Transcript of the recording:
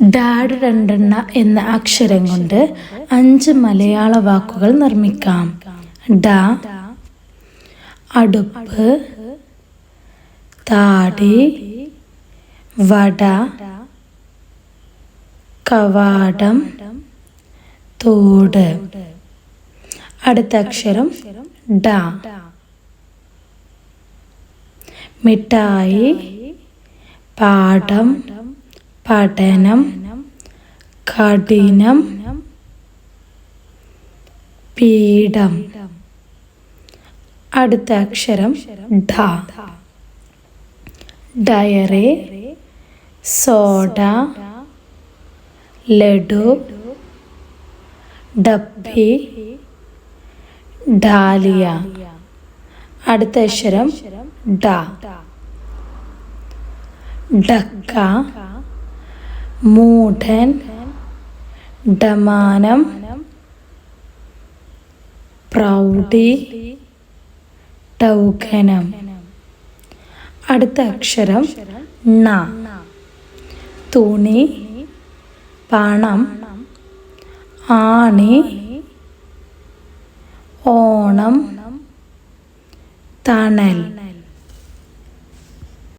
Dad രണ്ടെണ്ണ എന്ന അക്ഷരം കൊണ്ട് അഞ്ച് മലയാള വാക്കുകൾ നിർമ്മിക്കാം. ഡ അടുപ്പ് താടി വട കവാടം തോട്. അടുത്ത അക്ഷരം ഡ. മിഠായി പാഠം പഠനം കഠിനം പീഠം. അടുത്ത അക്ഷരം ഡ ഡയറി സോഡ ലഡു ഡപ്പി ഡാലിയ. അടുത്ത അക്ഷരം ഡ. ഡക്ക മൂഢൻ ഡമാനം പ്രൗഢി ടൗകനം അടുത്ത അക്ഷരം ണ. തുണി പണം ആണി ഓണം തണൽ.